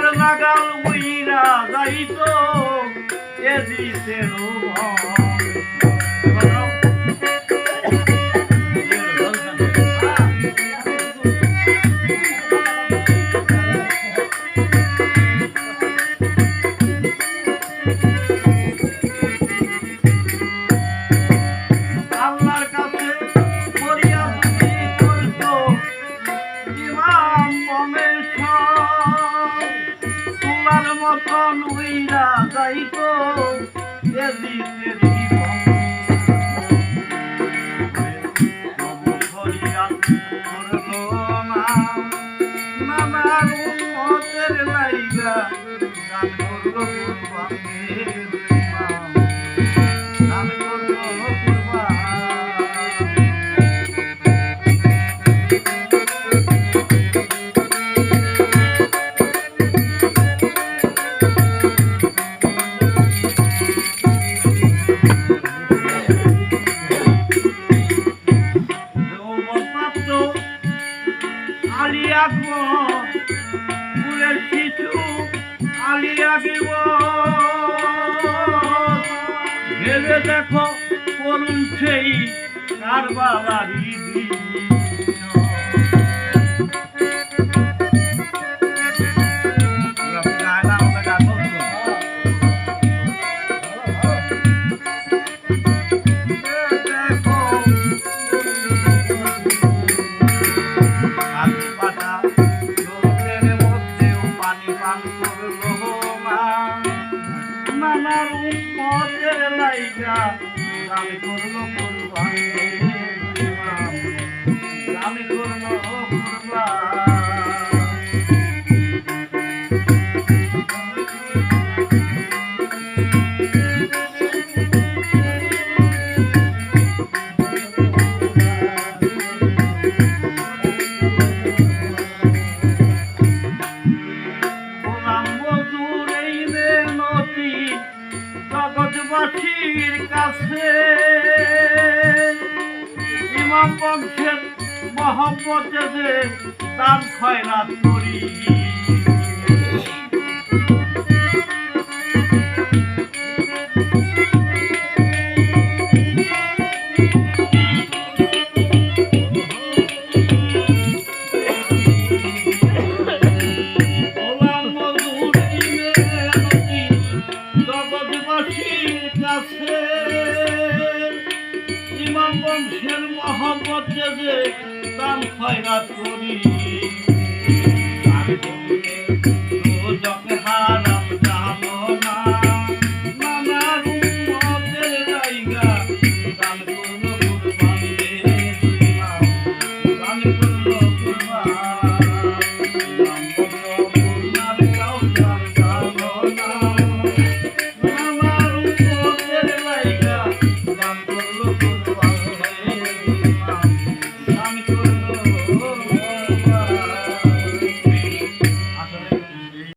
আমার নাগাল বুইরা যাইতো এদিকে মতন উইরা যাইব এদিনের মামার উন্মতের লাইগা আলী আকবর ফুলের শিশু আলী আকবর। ভেবে দেখো করুন সেই কারবালারি দিন। উম্মতের লাইগা গান করল কুরবান। গান কাছে। ইমাম বংশের মহব্বতে যে তার খয়রাত করি বংশের মহব্বত যে দান খয়রাত করি আর